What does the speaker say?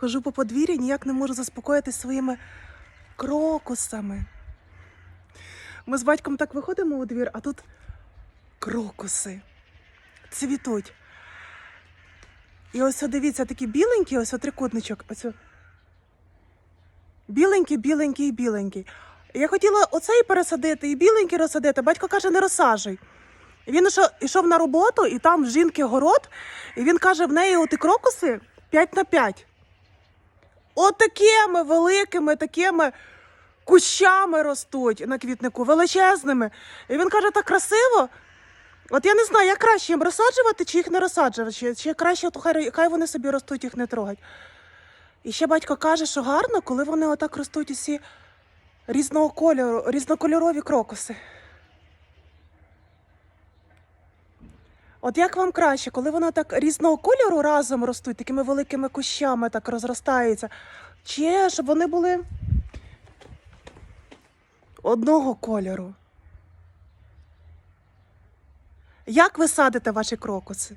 Хожу по подвір'ю, ніяк не можу заспокоїтися своїми крокусами. Ми з батьком так виходимо у двір, а тут крокуси цвітуть. І ось дивіться, такі біленькі, ось трикутничок. Ось. Біленький, біленький, біленький. Я хотіла оцей пересадити і біленький розсадити. Батько каже, не розсаджуй. Він ішов на роботу, і там жінки город, і він каже, в неї оті крокуси 5 на 5. Отакими великими, такими кущами ростуть на квітнику, величезними. І він каже, так красиво. От я не знаю, як краще їм розсаджувати чи їх не розсаджувати, чи, чи краще, то хай, хай вони собі ростуть, їх не трогать. І ще батько каже, що гарно, коли вони отак ростуть усі різного кольору, різнокольорові крокуси. От як вам краще, коли воно так різного кольору разом ростуть, такими великими кущами так розростається, чи щоб вони були одного кольору? Як ви садите ваші крокуси?